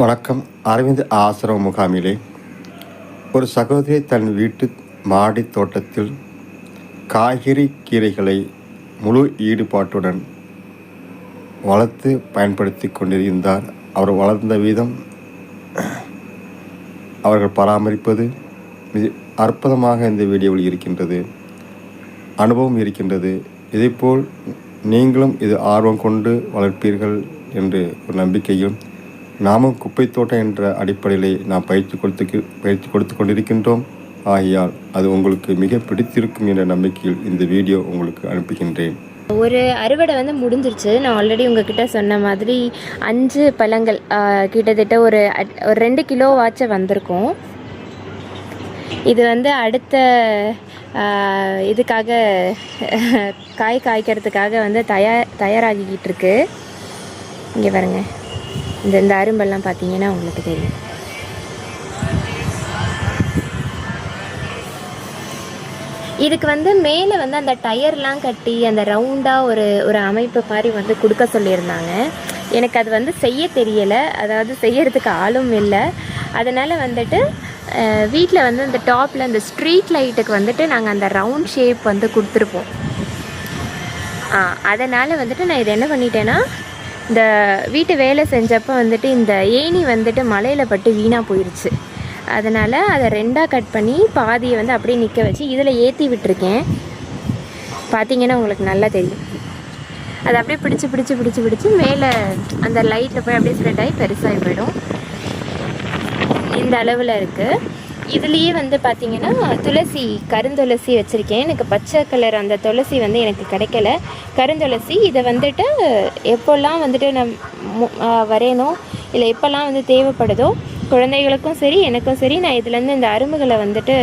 வணக்கம். அரவிந்த் ஆசிரம முகாமிலே ஒரு சகோதரி தன் வீட்டு மாடி தோட்டத்தில் காய்கறி கீரைகளை முழு ஈடுபாட்டுடன் வளர்த்து பயன்படுத்தி கொண்டிருந்தார். அவர் வளர்ந்த விதம் அவர்கள் பராமரிப்பது மிக அற்புதமாக இந்த வீடியோவில் இருக்கின்றது. அனுபவம் இருக்கின்றது. இதேபோல் நீங்களும் இது ஆர்வம் கொண்டு வளர்ப்பீர்கள் என்று ஒரு நம்பிக்கையும் நாமும் குப்பை தோட்டம் என்ற அடிப்படையிலே நாம் பயிற்சி கொடுத்து பயிற்சி கொடுத்து கொண்டிருக்கின்றோம். ஆகையால் அது உங்களுக்கு மிக பிடித்திருக்கும் என்ற நம்பிக்கையில் இந்த வீடியோ உங்களுக்கு அனுப்புகின்றேன். ஒரு அறுவடை வந்து முடிஞ்சிருச்சு. நான் ஆல்ரெடி உங்ககிட்ட சொன்ன மாதிரி அஞ்சு பழங்கள் கிட்டத்தட்ட ஒரு அட்- ஒரு ரெண்டு கிலோ வாட்ச வந்திருக்கும். இது வந்து அடுத்த இதுக்காக காய் காய்க்கிறதுக்காக வந்து தயார் தயாராகிக்கிட்டு இருக்கு. இங்கே பாருங்க. இந்த இந்த அரும்பெல்லாம் பார்த்தீங்கன்னா உங்களுக்கு தெரியும். இதுக்கு வந்து மேலே வந்து அந்த டயர்லாம் கட்டி அந்த ரவுண்டாக ஒரு ஒரு அமைப்பு மாதிரி வந்து கொடுக்க சொல்லியிருந்தாங்க. எனக்கு அது வந்து செய்ய தெரியலை. அதாவது செய்யறதுக்கு ஆளும் இல்லை. அதனால் வந்துட்டு வீட்டில் வந்து அந்த டாப்பில் அந்த ஸ்ட்ரீட் லைட்டுக்கு வந்துட்டு நாங்கள் அந்த ரவுண்ட் ஷேப் வந்து கொடுத்துருப்போம். ஆ அதனால் வந்துட்டு நான் இதை என்ன பண்ணிட்டேன்னா இந்த வீட்டு வேலை செஞ்சப்போ வந்துட்டு இந்த ஏணி வந்துட்டு மலையில் பட்டு வீணாக போயிடுச்சு அதனால் அதை ரெண்டாக கட் பண்ணி பாதியை வந்து அப்படியே நிற்க வச்சு இதில் ஏற்றி விட்டுருக்கேன். பார்த்தீங்கன்னா உங்களுக்கு நல்லா தெரியும். அதை அப்படியே பிடிச்சி பிடிச்சி பிடிச்சி பிடிச்சி மேலே அந்த லைட்டில் போய் அப்படியே ஸ்ப்ரெட் ஆகி பெருசாகி போயிடும். இந்த அளவில் இருக்குது இதுலேயே வந்து பார்த்திங்கன்னா துளசி கருந்துளசி வச்சுருக்கேன். எனக்கு பச்சை கலர் அந்த துளசி வந்து எனக்கு கிடைக்கல. கருந்துளசி இதை வந்துட்டு எப்போல்லாம் வந்துட்டு நம் மு- வரையணும் இல்லை எப்போல்லாம் வந்து தேவைப்படுதோ குழந்தைகளுக்கும் சரி எனக்கும் சரி நான் இதுலேருந்து இந்த அரும்புகளை வந்துட்டு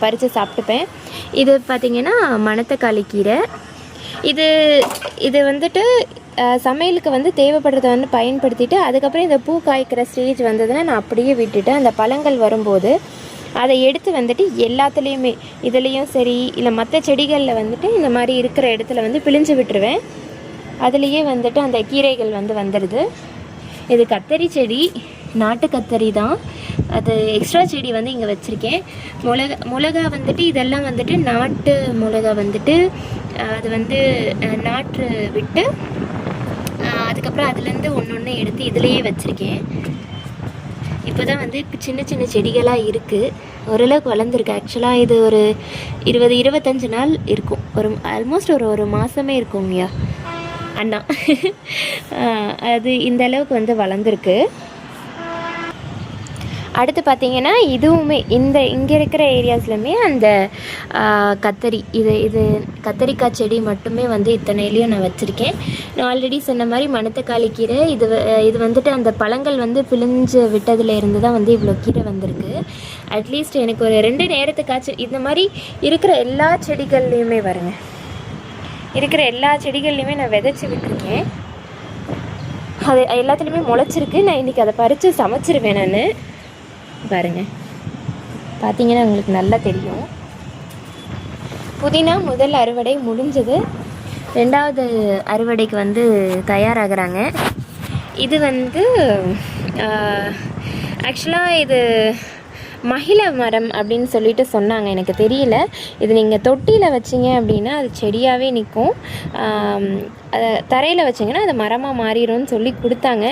பறித்து சாப்பிட்டுப்பேன். இது பார்த்திங்கன்னா மணத்தக்காளி கீரை. இது இது வந்துட்டு சமையலுக்கு வந்து தேவைப்படுறத வந்து பயன்படுத்திட்டு அதுக்கப்புறம் இந்த பூ காய்க்கிற ஸ்டேஜ் வந்ததுன்னா நான் அப்படியே விட்டுட்டேன் அந்த பழங்கள் வரும்போது அதை எடுத்து வந்துட்டு எல்லாத்துலேயுமே இதுலேயும் சரி இல்லை மற்ற செடிகளில் வந்துட்டு இந்த மாதிரி இருக்கிற இடத்துல வந்து பிழிஞ்சு விட்டுருவேன். அதுலேயே வந்துட்டு அந்த கீரைகள் வந்து வந்துடுது இது கத்தரி செடி நாட்டு கத்தரி தான். அது எக்ஸ்ட்ரா செடி வந்து இங்கே வச்சுருக்கேன். மிளகா மிளகா வந்துட்டு இதெல்லாம் வந்துட்டு நாட்டு மிளகா வந்துட்டு அது வந்து நாற்று விட்டு அதுக்கப்புறம் அதுலேருந்து ஒன்று ஒன்று எடுத்து இதுலேயே வச்சுருக்கேன். இப்போ தான் வந்து சின்ன சின்ன செடிகளாக இருக்குது ஓரளவுக்கு வளர்ந்துருக்கு. ஆக்சுவலாக இது ஒரு இருபது இருபத்தஞ்சு நாள் இருக்கும். ஒரு ஆல்மோஸ்ட் ஒரு ஒரு மாதமே இருக்குங்கய்யா அண்ணா. அது இந்த அளவுக்கு வந்து வளர்ந்துருக்கு. அடுத்து பார்த்தீங்கன்னா இதுவுமே இந்த இங்கே இருக்கிற ஏரியாஸ்லையுமே அந்த கத்தரி இது இது கத்தரிக்காய் செடி மட்டுமே வந்து இத்தனையிலையும் நான் வச்சுருக்கேன். நான் ஆல்ரெடி சொன்ன மாதிரி மணத்தக்காளி கீரை இது இது வந்துட்டு அந்த பழங்கள் வந்து பிழிஞ்சு விட்டதுல இருந்து தான் வந்து இவ்வளோ கீரை வந்திருக்கு. அட்லீஸ்ட் எனக்கு ஒரு ரெண்டு நேரத்துக்காச்சும் இந்த மாதிரி இருக்கிற எல்லா செடிகள்லையுமே வருங்க இருக்கிற எல்லா செடிகள்லையுமே நான் விதைச்சி விட்டுருக்கேன். அது எல்லாத்துலேயுமே முளைச்சிருக்கு. நான் இன்றைக்கி அதை பறித்து சமைச்சிருவேன் நான். பாருங்கள் பார்த்தீங்கன்னா உங்களுக்கு நல்லா தெரியும். புதினா முதல் அறுவடை முடிஞ்சது. ரெண்டாவது அறுவடைக்கு வந்து தயாராகிறாங்க. இது வந்து ஆக்சுவலாக இது மகிழ மரம் அப்படின்னு சொல்லிட்டு சொன்னாங்க. எனக்கு தெரியல. இது நீங்கள் தொட்டியில் வச்சீங்க அப்படின்னா அது செடியாகவே நிற்கும் தரையில் வச்சிங்கன்னா அது மரமாக மாறிடும்னு சொல்லி கொடுத்தாங்க.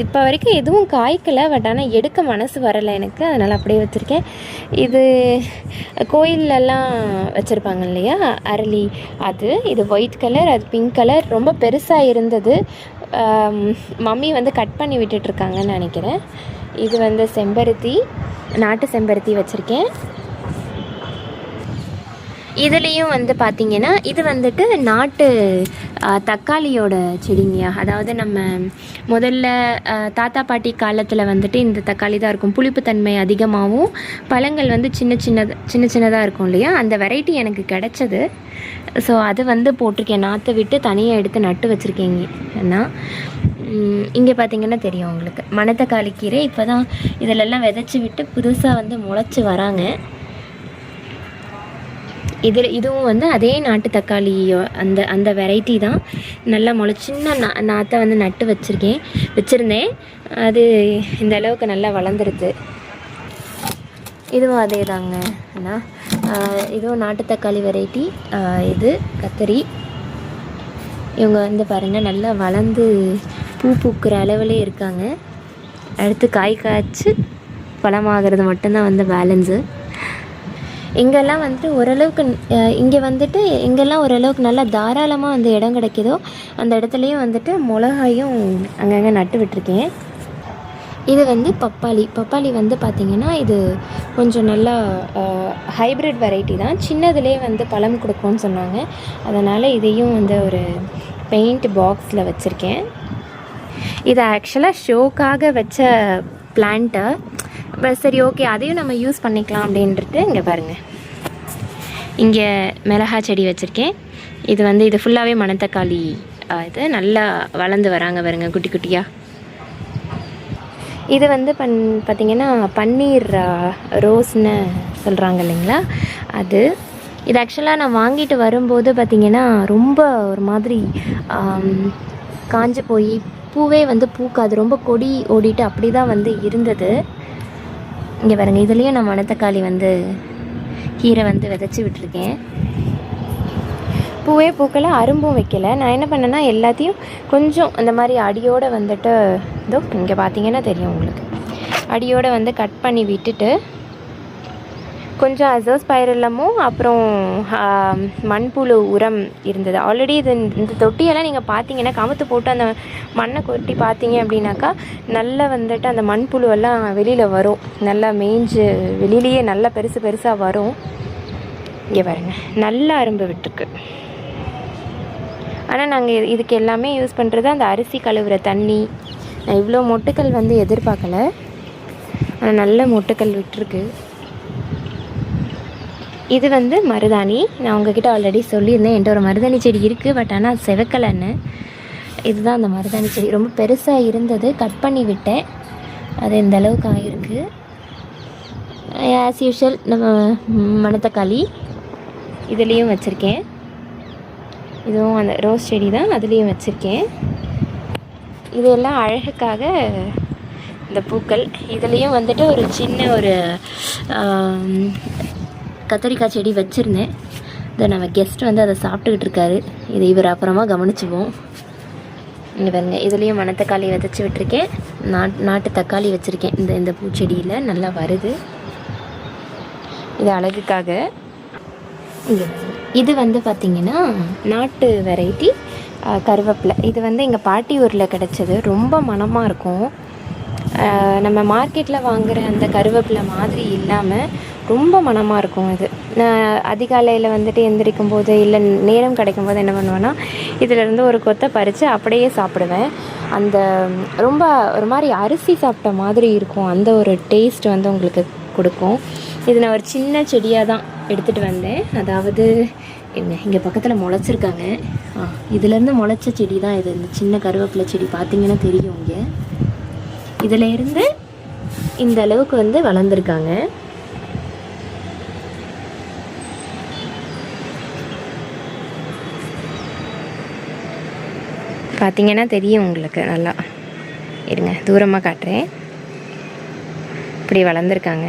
இப்போ வரைக்கும் எதுவும் காய்க்கலை. பட் ஆனால் எடுக்க மனசு வரலை எனக்கு. அதனால் அப்படியே வச்சுருக்கேன். இது கோயிலெல்லாம் வச்சுருப்பாங்க இல்லையா? அரளி. அது இது ஒயிட் கலர் அது பிங்க் கலர். ரொம்ப பெருசாக இருந்தது. மம்மி வந்து கட் பண்ணி விட்டுட்ருக்காங்கன்னு நினைக்கிறேன். இது வந்து செம்பருத்தி நாட்டு செம்பருத்தி வச்சுருக்கேன். இதுலேயும் வந்து பார்த்திங்கன்னா இது வந்துட்டு நாட்டு தக்காளியோட செடிங்கயா அதாவது நம்ம முதல்ல தாத்தா பாட்டி காலத்தில் வந்துட்டு இந்த தக்காளி தான் இருக்கும். புளிப்புத்தன்மை அதிகமாகவும் பழங்கள் வந்து சின்ன சின்ன சின்ன சின்னதாக இருக்கும் இல்லையா? அந்த வெரைட்டி எனக்கு கிடச்சது. ஸோ அது வந்து போட்டிருக்கேன். நாற்றை விட்டு தனியாக எடுத்து நட்டு வச்சுருக்கேங்க ஏன்னா இங்கே பார்த்தீங்கன்னா தெரியும் உங்களுக்கு. மணத்தக்காளி கீரை இப்போ தான் இதிலெல்லாம் விதைச்சி விட்டு புதுசாக வந்து முளைச்சி வராங்க. இதில் இதுவும் வந்து அதே நாட்டு தக்காளி அந்த அந்த வெரைட்டி தான். நல்லா முளைச்சின்னு நா நாற்றை வந்து நட்டு வச்சுருக்கேன். வச்சுருந்தேன். அது இந்த அளவுக்கு நல்லா வளர்ந்துருது. இதுவும் அதே தாங்க அண்ணா இதுவும் நாட்டு தக்காளி வெரைட்டி. இது கத்தரி. இவங்க வந்து பாருங்கள் நல்லா வளர்ந்து பூ பூக்கிற அளவிலே இருக்காங்க. அடுத்து காய் காய்ச்சி பழமாகிறது மட்டும்தான் வந்து பேலன்ஸு இங்கெல்லாம் வந்துட்டு ஓரளவுக்கு இங்கே வந்துட்டு இங்கெல்லாம் ஓரளவுக்கு நல்லா தாராளமாக வந்து இடம் கிடைக்கிதோ அந்த இடத்துலையும் வந்துட்டு மிளகாயும் அங்கங்கே நட்டு விட்டுருக்கேன். இது வந்து பப்பாளி. பப்பாளி வந்து பார்த்திங்கன்னா இது கொஞ்சம் நல்லா ஹைப்ரிட் வெரைட்டி தான். சின்னதுலேயே வந்து பழம் கொடுக்கும்னு சொன்னாங்க. அதனால் இதையும் வந்து ஒரு பெயிண்ட் பாக்ஸில் வச்சுருக்கேன். இது ஆக்சுவலாக ஷோக்காக வச்ச பிளான்ட்டை சரி ஓகே அதையும் நம்ம யூஸ் பண்ணிக்கலாம் அப்படின்ட்டு இங்கே பாருங்கள் இங்கே மிளகா செடி வச்சுருக்கேன். இது வந்து இது ஃபுல்லாகவே மணத்தக்காளி இது நல்லா வளர்ந்து வராங்க பாருங்க குட்டி குட்டியாக இது வந்து பண் பார்த்திங்கன்னா பன்னீர் ரோஸ்னு சொல்கிறாங்க இல்லைங்களா? அது இது ஆக்சுவலாக நான் வாங்கிட்டு வரும்போது பார்த்திங்கன்னா ரொம்ப ஒரு மாதிரி காஞ்சு போய் பூவே வந்து பூக்காது. ரொம்ப கொடி ஓடிட்டு அப்படி தான் வந்து இருந்தது. இங்கே பாருங்க இதுலேயும் நான் மணத்தக்காளி வந்து கீரை வந்து விதைச்சி விட்டுருக்கேன். பூவே பூக்கலை அரும்பும் வைக்கலை. நான் என்ன பண்ணேன்னா எல்லாத்தையும் கொஞ்சம் அந்த மாதிரி அடியோடு வந்துட்டு இதோ இங்கே பார்த்தீங்கன்னா தெரியும் உங்களுக்கு. அடியோடு வந்து கட் பண்ணி விட்டுட்டு கொஞ்சம் அசோ ஸ்பைரலமும் அப்புறம் மண்புழு உரம் இருந்தது. ஆல்ரெடி இது இந்த தொட்டியெல்லாம் நீங்கள் பார்த்தீங்கன்னா கமுத்து போட்டு அந்த மண்ணை கொட்டி பார்த்தீங்க அப்படின்னாக்கா நல்லா வந்துட்டு அந்த மண்புழுவெல்லாம் வெளியில் வரும். நல்லா மேய்ஞ்சு வெளியிலேயே நல்லா பெருசு பெருசாக வரும். இங்கே பாருங்க நல்லா அரும்பு விட்டுருக்கு. ஆனால் நாங்கள் இதுக்கு எல்லாமே யூஸ் பண்ணுறது அந்த அரிசி கழுவுற தண்ணி. நான் இவ்வளோ மொட்டுக்கள் வந்து எதிர்பார்க்கல ஆனால் நல்ல மொட்டுக்கள் விட்டுருக்கு. இது வந்து மருதாணி. நான் உங்ககிட்ட ஆல்ரெடி சொல்லியிருந்தேன். என்கிட்ட ஒரு மருதாணி செடி இருக்குது பட் ஆனால் அது செவக்கலைன்னு. இதுதான் அந்த மருதாணி செடி. ரொம்ப பெருசாக இருந்தது. கட் பண்ணி விட்டேன். அது இந்த அளவுக்கு ஆகிருக்கு ஆஸ் யூஷுவல் நம்ம மணத்தக்காளி. இதுலேயும் வச்சுருக்கேன். இதுவும் அந்த ரோஸ் செடி தான் அதுலேயும் வச்சுருக்கேன். இதெல்லாம் அழகுக்காக இந்த பூக்கள். இதுலேயும் வந்துட்டு ஒரு சின்ன ஒரு கத்திரிக்காய் செடி வச்சுருந்தேன். இதை நம்ம கெஸ்ட் வந்து அதை சாப்பிட்டுக்கிட்டு இருக்காரு. இதை இவர் அப்புறமா கவனிச்சுவோம் இங்கே பாருங்க இதுலேயும் மணத்தக்காளி விதைச்சி விட்டுருக்கேன். நாட் நாட்டு தக்காளி வச்சுருக்கேன். இந்த இந்த பூச்செடியில் நல்லா வருது. இது அழகுக்காக இங்கே இது வந்து பார்த்திங்கன்னா நாட்டு வெரைட்டி கருவேப்பிலை. இது வந்து எங்கள் பாட்டி ஊரில் கிடச்சது. ரொம்ப மணமாக இருக்கும். நம்ம மார்க்கெட்டில் வாங்குகிற அந்த கருவேப்பிலை மாதிரி இல்லாமல் ரொம்ப மணமாக இருக்கும் இது. நான் அதிகாலையில் வந்துட்டு எந்திரிக்கும் போது இல்லை நேரம் கிடைக்கும் போது என்ன பண்ணுவேன்னா இதிலேருந்து ஒரு கொத்தை பறித்து அப்படியே சாப்பிடுவேன். அந்த ரொம்ப ஒரு மாதிரி அரிசி சாப்பிட்ட மாதிரி இருக்கும். அந்த ஒரு டேஸ்ட் வந்து உங்களுக்கு கொடுக்கும். இது நான் ஒரு சின்ன செடியாக தான் எடுத்துகிட்டு வந்தேன். அதாவது என்ன இங்கே பக்கத்தில் முளைச்சிருக்காங்க. ஆ இதுலேருந்து முளைச்ச செடி தான் இது. இந்த சின்ன கருவேப்பிலை செடி பார்த்தீங்கன்னா தெரியும் இங்கே. இதில் இருந்து இந்த அளவுக்கு வந்து வளர்ந்துருக்காங்க. பார்த்தீங்கன்னா தெரியும் உங்களுக்கு. நல்லா இருங்க தூரமாக காட்டுறேன். இப்படி வளர்ந்துருக்காங்க.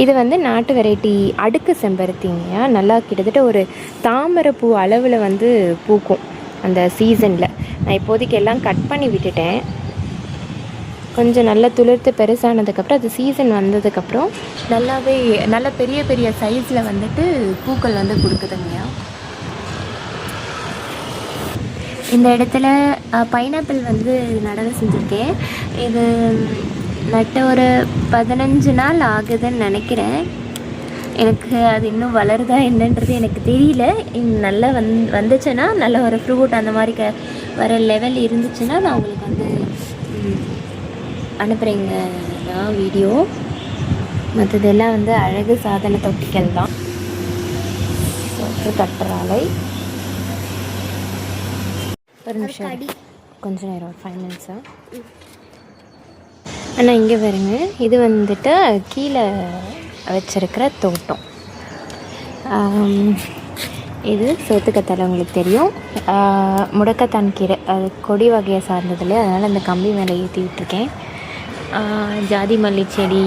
இது வந்து நாட்டு வெரைட்டி அடுக்கு செம்பருத்திங்க. நல்லா கிட்டத்தட்ட ஒரு தாமரை பூ அளவில் வந்து பூக்கும் அந்த சீசனில். நான் இப்போதைக்கு எல்லாம் கட் பண்ணி விட்டுட்டேன். கொஞ்சம் நல்லா துளிர்த்து பெருசானதுக்கப்புறம் அது சீசன் வந்ததுக்கப்புறம் நல்லாவே நல்ல பெரிய பெரிய சைஸில் வந்துட்டு பூக்கள் வந்து கொடுக்குதுங்கய்யா. இந்த இடத்துல பைனாப்பிள் வந்து நடவு செஞ்சுருக்கேன். இது நட்ட ஒரு பதினஞ்சு நாள் ஆகுதுன்னு நினைக்கிறேன். எனக்கு அது இன்னும் வளருதா என்னன்றது எனக்கு தெரியல. நல்லா வந் வந்துச்சுன்னா நல்ல ஒரு ஃப்ரூட் அந்த மாதிரி க வர லெவல் இருந்துச்சுன்னா நான் உங்களுக்கு வந்து அனுப்புகிறேங்க நான் வீடியோ மற்றதெல்லாம் வந்து அழகு சாதன தொட்டிகள் தான். கட்டுறாலை. ஒரு நிமிஷம் இரு. கொஞ்ச நேரம் ஃபைவ் மினிட்ஸா ஆனால் இங்கே வருங்க இது வந்துட்டு கீழே வச்சிருக்கிற தோட்டம். இது சோத்துக்கத்தால் உங்களுக்கு தெரியும். முடக்கத்தான் கீரை. அது கொடி வகையை சார்ந்ததில்ல அதனால் அந்த கம்பி மேலே ஏற்றி விட்டுருக்கேன் ஜாதி மல்லி செடி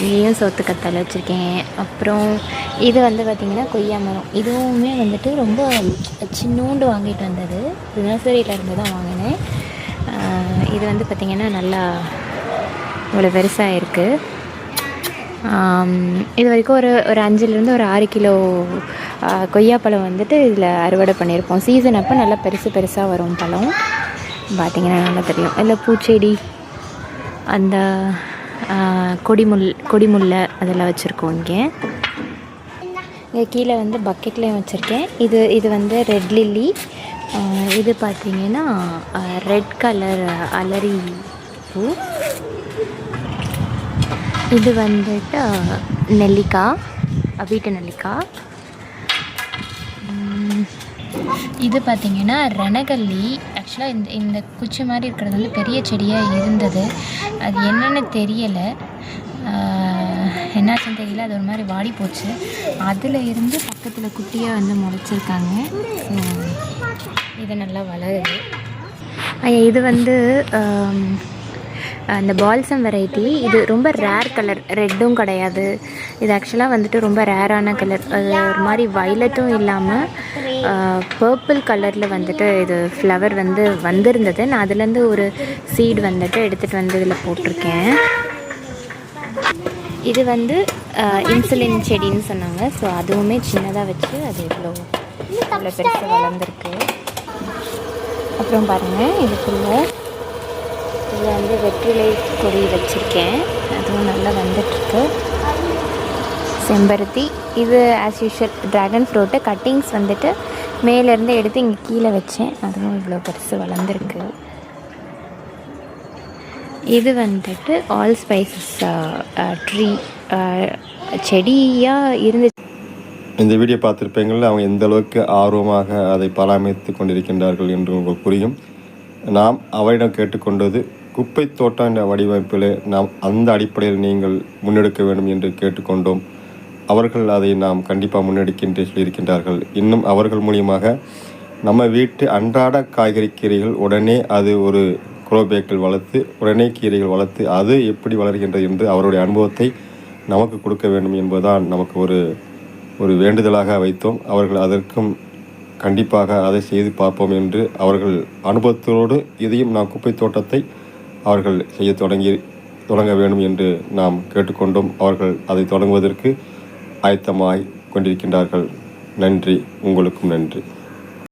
இங்கேயும் சோத்துக்கத்தால் வச்சுருக்கேன். அப்புறம் இது வந்து பார்த்திங்கன்னா கொய்யா மரம். இதுவுமே வந்துட்டு ரொம்ப சின்னூண்டு வாங்கிட்டு வந்தது. தினசரியிலேருந்து நர்சரியில் இருந்து தான் வாங்கினேன். இது வந்து பார்த்திங்கன்னா நல்லா இவ்வளோ பெருசாக இருக்குது இது வரைக்கும் ஒரு ஒரு அஞ்சுலேருந்து ஒரு ஆறு கிலோ கொய்யாப்பழம் வந்துட்டு இதில் அறுவடை பண்ணியிருப்போம் சீசன் அப்போ நல்லா பெருசு பெருசாக வரும் பழம். பார்த்திங்கன்னா நல்லா தெரியும். இல்லை பூச்செடி அந்த கொடிமுல் கொடிமுல்லை அதெல்லாம் வச்சுருக்கோம் இங்கே. இங்கே கீழே வந்து பக்கெட்லேயும் வச்சுருக்கேன். இது இது வந்து ரெட் லில்லி இது பார்த்தீங்கன்னா ரெட் கலர் அலரி பூ. இது வந்துட்டு நெல்லிக்காய் வீட்டு நெல்லிக்காய் இது பார்த்திங்கன்னா ரணகல்லி. ஆக்சுவலாக இந்த இந்த குச்சி மாதிரி இருக்கிறது வந்து பெரிய செடியாக இருந்தது. அது என்னென்னு தெரியலை. என்னாச்சுன்னு தெரியல அது ஒரு மாதிரி வாடி போச்சு. அதில் இருந்து பக்கத்தில் குட்டியாக வந்து முளைச்சிருக்காங்க. இது நல்லா வளருது. ஐயா இது வந்து அந்த பால்சம் வெரைட்டி இது ரொம்ப ரேர் கலர் ரெட்டும் கிடையாது. இது ஆக்சுவலாக வந்துட்டு ரொம்ப ரேரான கலர் அது ஒரு மாதிரி வைலட்டும் இல்லாமல் பர்பிள் கலரில் வந்துட்டு இது ஃப்ளவர் வந்து வந்திருந்தது. நான் அதுலேருந்து ஒரு சீட் வந்துட்டு எடுத்துகிட்டு வந்து இதில் போட்டிருக்கேன். இது வந்து இன்சுலின் செடின்னு சொன்னாங்க. ஸோ அதுவுமே சின்னதாக வச்சு அது இவ்வளோ இவ்வளோ பெருசாக வளர்ந்துருக்கு. அப்புறம் பாருங்கள் இதுக்குள்ள இதில் வந்து வெற்றிலை கொடி வச்சுருக்கேன். அதுவும் நல்லா வந்துட்டுருக்கு செம்பருத்தி இது as usual dragon fruit cuttings வந்துட்டு மேலேருந்து எடுத்து இங்கே கீழே வச்சேன். அதுவும் இவ்வளோ பெருசு வளர்ந்துருக்கு. இது வந்துட்டு ஆல் ஸ்பைசஸ் ட்ரீ செடியாக இருந்து இந்த வீடியோ பார்த்துருப்பீங்கள அவங்க எந்த அளவுக்கு ஆர்வமாக அதை பராமரித்து கொண்டிருக்கின்றார்கள் என்று உங்களுக்கு புரியும். நாம் அவரிடம் கேட்டுக்கொண்டது குப்பை தோட்டம் என்ற வடிவமைப்பில் நாம் அந்த அடிப்படையில் நீங்கள் முன்னெடுக்க வேண்டும் என்று கேட்டுக்கொண்டோம். அவர்கள் அதை நாம் கண்டிப்பாக முன்னெடுக்கின்ற சொல்லியிருக்கின்றார்கள். இன்னும் அவர்கள் மூலியமாக நம்ம வீட்டு அன்றாட காய்கறி கீரைகள் உடனே அது ஒரு குலோபேக்கள் வளர்த்து உடனே கீரைகள் வளர்த்து அது எப்படி வளர்கின்றது என்று அவருடைய அனுபவத்தை நமக்கு கொடுக்க வேண்டும் என்பதுதான் நமக்கு ஒரு ஒரு வேண்டுதலாக வைத்தோம். அவர்கள் அதற்கும் கண்டிப்பாக அதை செய்து பார்ப்போம் என்று அவர்கள் அனுபவத்தோடு இதையும் நாம் குப்பை தோட்டத்தை அவர்கள் செய்ய தொடங்கி தொடங்க வேண்டும் என்று நாம் கேட்டுக்கொண்டோம். அவர்கள் அதை தொடங்குவதற்கு ஆயத்தமாய் கொண்டிருக்கின்றார்கள். நன்றி. உங்களுக்கும் நன்றி.